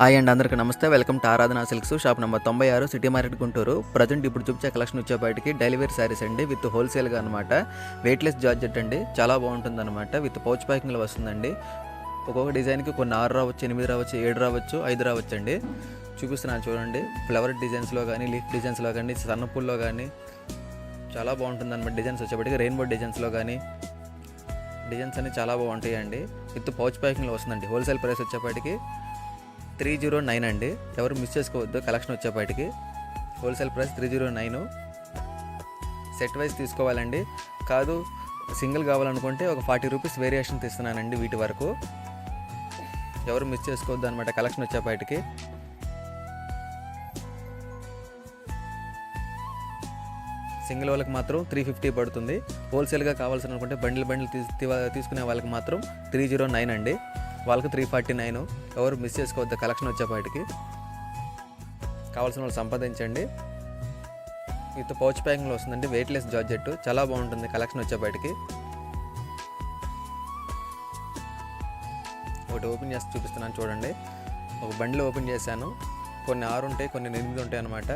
Hi and అందరికీ నమస్తే. Welcome to Aradhana silks shop number తొంభై ఆరు సిటీ మార్కెట్ గుంటూరు. ప్రజెంట్ ఇప్పుడు చూపించే కలెక్షన్ వచ్చేపాటికి డెలివరీ శారీస్ అండి విత్ హోల్సేల్గా అనమాట వెయిట్లెస్ జార్జెట్ అండి చాలా బాగుంటుంది అనమాట విత్ పౌచ్ ప్యాకింగ్లో వస్తుందండి. ఒక్కొక్క డిజైన్కి కొన్ని ఆరు రావచ్చు ఎనిమిది రావచ్చు ఏడు రావచ్చు ఐదు రావచ్చు అండి. చూపిస్తున్నాను చూడండి. ఫ్లవర్ డిజైన్స్లో కానీ లీఫ్ డిజైన్స్లో కానీ సన్నపూల్లో కానీ చాలా బాగుంటుంది అనమాట డిజైన్స్ వచ్చేప్పటికి రెయిన్బో డిజైన్స్లో కానీ డిజైన్స్ అన్ని చాలా బాగుంటాయి అండి విత్ పౌచ్ ప్యాకింగ్లో వస్తుందండి. హోల్సేల్ ప్రైస్ వచ్చేప్పటికి త్రీ జీరో నైన్ అండి. ఎవరు మిస్ చేసుకోవద్దు కలెక్షన్ వచ్చేపాటికి. Wholesale price three zero nine. Set wise తీసుకోవాలండి. కాదు సింగిల్ కావాలనుకుంటే ఒక ఫార్టీ రూపీస్ వేరియేషన్ తీస్తున్నానండి వీటి వరకు. ఎవరు మిస్ చేసుకోవద్దు అనమాట కలెక్షన్ వచ్చేపాటికి. సింగిల్ వాళ్ళకి మాత్రం త్రీ ఫిఫ్టీ పడుతుంది. హోల్సేల్గా కావాల్సిన అనుకుంటే బండిల్ బండిల్ తీసుకునే వాళ్ళకి మాత్రం త్రీ జీరో నైన్ అండి. వాళ్ళకి త్రీ ఫార్టీ నైన్ ఎవరు మిస్ చేసుకోవద్దు కలెక్షన్ వచ్చేపాటికి. కావాల్సిన వాళ్ళు సంపాదించండి. విత్ పౌచ్ ప్యాకింగ్లో వస్తుందండి వెయిట్లెస్ జార్జెట్ చాలా బాగుంటుంది కలెక్షన్ వచ్చేపాటికి. ఒకటి ఓపెన్ చేసి చూపిస్తున్నాను చూడండి. ఒక బండిలో ఓపెన్ చేశాను. కొన్ని ఆరు ఉంటాయి కొన్ని ఎనిమిది ఉంటాయి అన్నమాట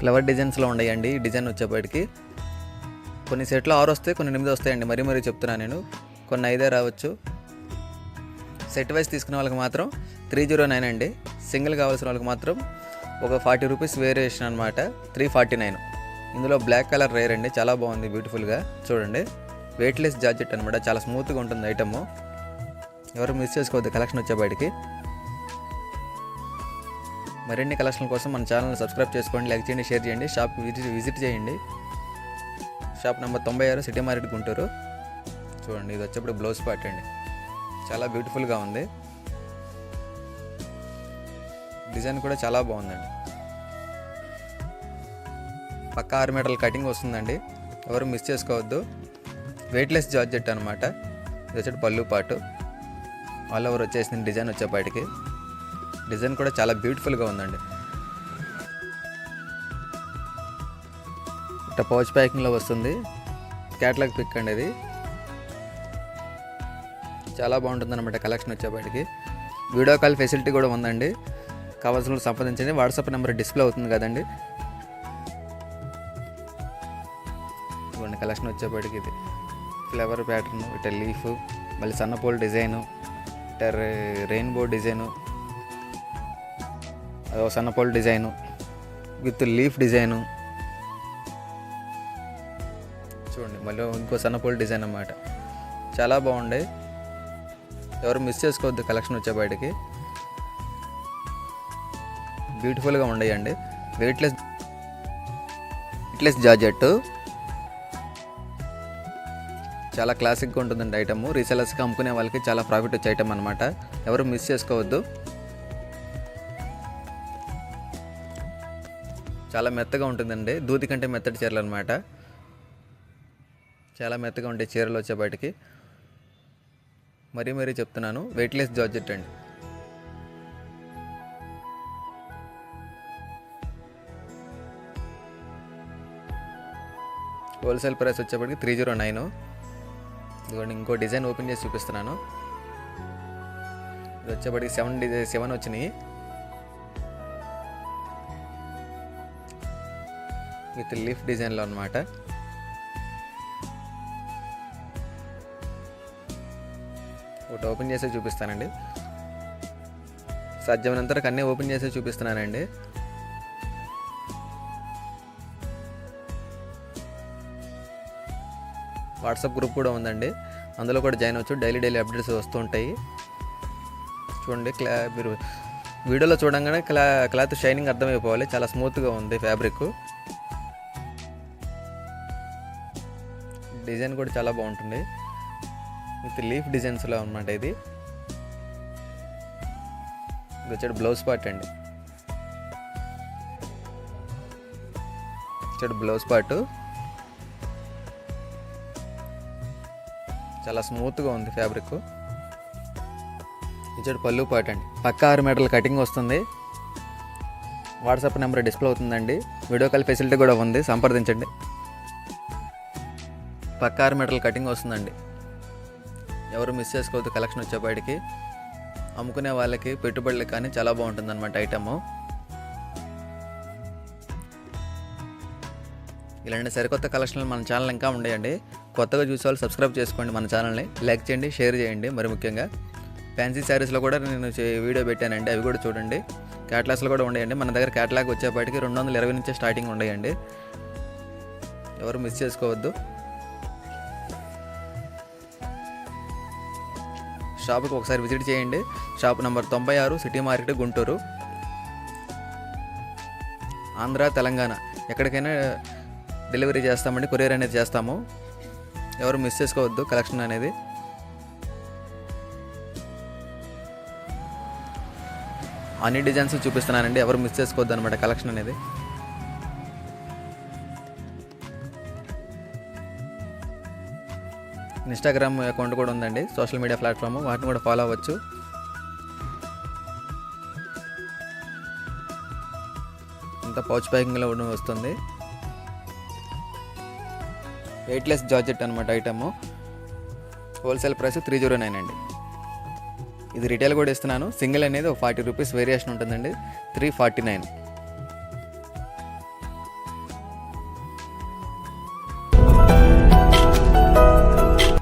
ఫ్లవర్ డిజైన్స్లో ఉండయండి. డిజైన్ వచ్చేప్పటికి కొన్ని సెట్లు ఆరు వస్తాయి కొన్ని ఎనిమిది వస్తాయండి. మరీ మరీ చెప్తున్నాను నేను. కొన్ని ఐదే రావచ్చు. సెట్ వైజ్ తీసుకునే వాళ్ళకి మాత్రం త్రీ జీరో నైన్ అండి. సింగిల్ కావాల్సిన వాళ్ళకి మాత్రం ఒక ఫార్టీ రూపీస్ వేరియేషన్ అనమాట త్రీ ఫార్టీ నైన్ ఇందులో బ్లాక్ కలర్ రేర్ అండి. చాలా బాగుంది బ్యూటిఫుల్గా చూడండి. వెయిట్లెస్ జాజెట్ అనమాట చాలా స్మూత్గా ఉంటుంది ఐటమ్ ఎవరు మిస్ చేసుకోవద్దు కలెక్షన్ వచ్చేపాటికి మరిన్ని కలెక్షన్ల కోసం మన ఛానల్ని సబ్స్క్రైబ్ చేసుకోండి లైక్ చేయండి షేర్ చేయండి షాప్ విజిట్ విజిట్ చేయండి. షాప్ నెంబర్ తొంభై ఆరు సిటీ మార్కెట్ గుంటూరు. చూడండి ఇది వచ్చేప్పుడు బ్లౌజ్ పార్ట్ అండి. చాలా బ్యూటిఫుల్గా ఉంది. డిజైన్ కూడా చాలా బాగుందండి. పక్క ఆరు మీటర్ల కటింగ్ వస్తుందండి. ఎవరు మిస్ చేసుకోవద్దు. వెయిట్లెస్ జార్జెట్ అనమాట ఇది వచ్చేటి పళ్ళు పాటు. ఆల్ ఓవర్ వచ్చేసింది డిజైన్ వచ్చేపాటికి. డిజైన్ కూడా చాలా బ్యూటిఫుల్గా ఉందండి. ఇట్లా పౌచ్ ప్యాకింగ్లో వస్తుంది. క్యాటలాగ్ పిక్ అండి ఇది. చాలా బాగుంటుంది అనమాట కలెక్షన్ వచ్చేపాటికి. వీడియో కాల్ ఫెసిలిటీ కూడా ఉందండి. కావాల్సిన సంపాదించండి సంప్రదించండి. వాట్సాప్ నెంబర్ డిస్ప్లే అవుతుంది కదండి. ఇవ్వండి కలెక్షన్ వచ్చేపాటికి ఇది. ఫ్లవర్ ప్యాటర్న్ ఇట్లా లీఫ్ మళ్ళీ సన్నపోల్ డిజైను ఇట్లా రెయిన్బో డిజైను అదో సన్నపోల్ డిజైను విత్ లీఫ్ డిజైను. చూడండి మళ్ళీ ఇంకో సన్నపోల్ డిజైన్ అన్నమాట. చాలా బాగుండే. ఎవరు మిస్ చేసుకోవద్దు కలెక్షన్ వచ్చే బయటికి. బ్యూటిఫుల్గా ఉండేయండి. వెయిట్లెస్ వెయిట్లెస్ జాజెట్ చాలా క్లాసిక్గా ఉంటుందండి ఐటమ్. రీసెలర్స్కి అమ్ముకునే వాళ్ళకి చాలా ప్రాఫిట్ వచ్చే ఐటమ్ అనమాట ఎవరు మిస్ చేసుకోవద్దు. చాలా మెత్తగా ఉంటుందండి. దూది కంటే మెత్తటి చీరలు అనమాట చాలా మెత్తగా ఉంటాయి చీరలు వచ్చే బయటికి. మరీ మరీ చెప్తున్నాను. వెయిట్లెస్ జార్జెట్ అండి. హోల్సేల్ ప్రైస్ వచ్చేప్పటికి త్రీ జీరో నైన్ ఇదిగోండి ఇంకో డిజైన్ ఓపెన్ చేసి చూపిస్తున్నాను. ఇది వచ్చేప్పటికి సెవెన్ డిజైన్ సెవెన్ వచ్చినాయి. విత్ లీఫ్ డిజైన్లో అనమాట ఒకటి ఓపెన్ చేసే చూపిస్తానండి. సాధ్యమైనంత అన్నీ ఓపెన్ చేసే చూపిస్తున్నానండి. వాట్సాప్ గ్రూప్ కూడా ఉందండి. అందులో కూడా జాయిన్ అవచ్చు డైలీ డైలీ అప్డేట్స్ వస్తూ ఉంటాయి. చూడండి క్లా మీరు వీడియోలో చూడంగానే క్లా క్లాత్ షైనింగ్ అర్థమైపోవాలి. చాలా స్మూత్గా ఉంది ఫ్యాబ్రిక్. డిజైన్ కూడా చాలా బాగుంటుంది. విత్ లీఫ్ డిజైన్స్లో అనమాట ఇది. ఇది వచ్చాడు బ్లౌజ్ పార్ట్ అండి. వచ్చాడు బ్లౌజ్ పార్ట్. చాలా స్మూత్గా ఉంది ఫ్యాబ్రిక్ ఇచ్చాడు పళ్ళు పార్ట్ అండి. పక్క ఆరు మీటర్ల కటింగ్ వస్తుంది. వాట్సాప్ నెంబర్ డిస్ప్లే అవుతుందండి. వీడియో కాల్ ఫెసిలిటీ కూడా ఉంది. సంప్రదించండి. పక్క ఆరు కటింగ్ వస్తుందండి. ఎవరు మిస్ చేసుకోవద్దు కలెక్షన్ వచ్చేపాటికి. అమ్ముకునే వాళ్ళకి పెట్టుబడులు కానీ చాలా బాగుంటుంది అనమాట ఐటమ్. ఇలాంటి సరికొత్త కలెక్షన్లు మన ఛానల్ ఇంకా ఉండేయండి. కొత్తగా చూసే వాళ్ళు సబ్స్క్రైబ్ చేసుకోండి మన ఛానల్ని. లైక్ చేయండి షేర్ చేయండి మరి ముఖ్యంగా. ఫ్యాన్సీ శారీస్లో కూడా నేను వీడియో పెట్టానండి. అవి కూడా చూడండి. క్యాట్లాగ్స్లో కూడా ఉండేయండి. మన దగ్గర క్యాట్లాగ్ వచ్చేపాటికి రెండు వందల ఇరవై నుంచే స్టార్టింగ్ ఉండేయండి. ఎవరు మిస్ చేసుకోవద్దు. షాప్కి ఒకసారి విజిట్ చేయండి. షాప్ నెంబర్ తొంభై ఆరు సిటీ మార్కెట్ గుంటూరు. ఆంధ్ర తెలంగాణ. ఎక్కడికైనా డెలివరీ చేస్తామండి కొరియర్ అనేది చేస్తాము. ఎవరు మిస్ చేసుకోవద్దు కలెక్షన్ అనేది. అన్ని డిజైన్స్ చూపిస్తున్నానండి ఎవరు మిస్ చేసుకోవద్దు అనమాట కలెక్షన్ అనేది. ఇన్స్టాగ్రామ్ అకౌంట్ కూడా ఉందండి. సోషల్ మీడియా ప్లాట్ఫామ్ వాటిని కూడా ఫాలో అవ్వచ్చు. ఇంత పౌచ్ ప్యాకింగ్లో వస్తుంది. వెయిట్లెస్ జార్జెట్ అనమాట item wholesale price three zero nine అండి. ఇది రిటైల్ కూడా ఇస్తున్నాను. సింగిల్ అనేది ఒక ఫార్టీ రూపీస్ వేరియేషన్ ఉంటుందండి. Three forty nine